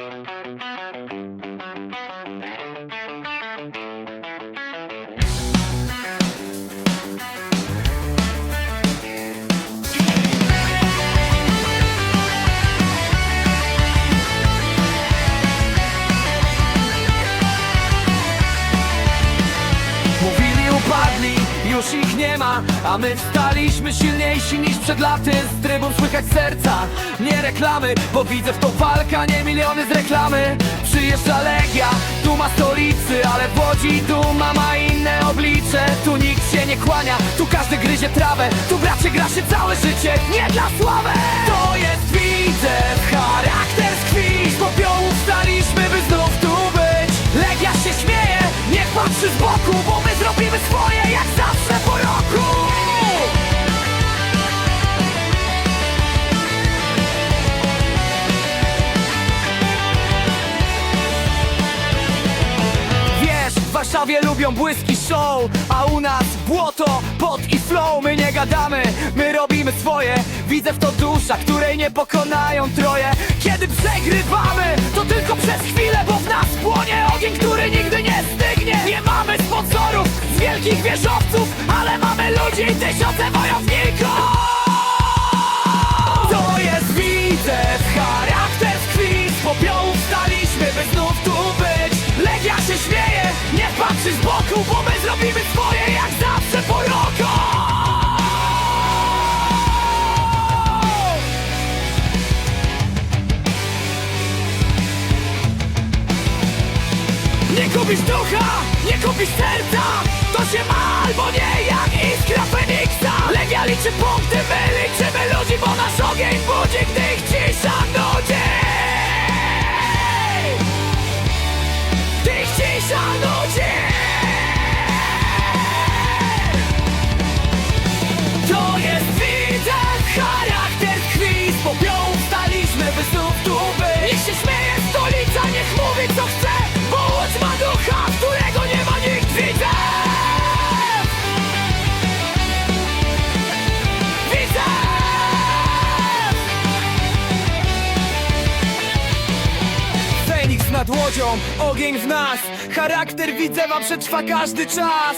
Thank you. Już ich nie ma A my wstaliśmy silniejsi niż przed laty. Z trybun słychać serca, nie reklamy Bo widzę w to walka, nie miliony z reklamy. Przyjeżdża Legia, duma stolicy Ale w Łodzi duma ma inne oblicze. Tu nikt się nie kłania, tu każdy gryzie trawę Tu bracie gra się całe życie, nie dla sławy Warszawie lubią błyski show A u nas błoto, pot i flow. My nie gadamy, my robimy swoje. Widzę w to dusza, której nie pokonają troje. Kiedy przegrywamy, to tylko przez chwilę Bo w nas płonie ogień, który nigdy nie stygnie. Nie mamy sponsorów z wielkich wieżowców Ale mamy ludzi tysiące wojowników kupisz ducha, nie kupisz serca. To się ma albo nie, jak iskra Feniksa. Legia liczy punkty, my liczymy ludzi Bo nasz ogień budzi, gdy ich cisza nudzi nad łodzią, ogień w nas. Charakter widzewa przetrwa każdy czas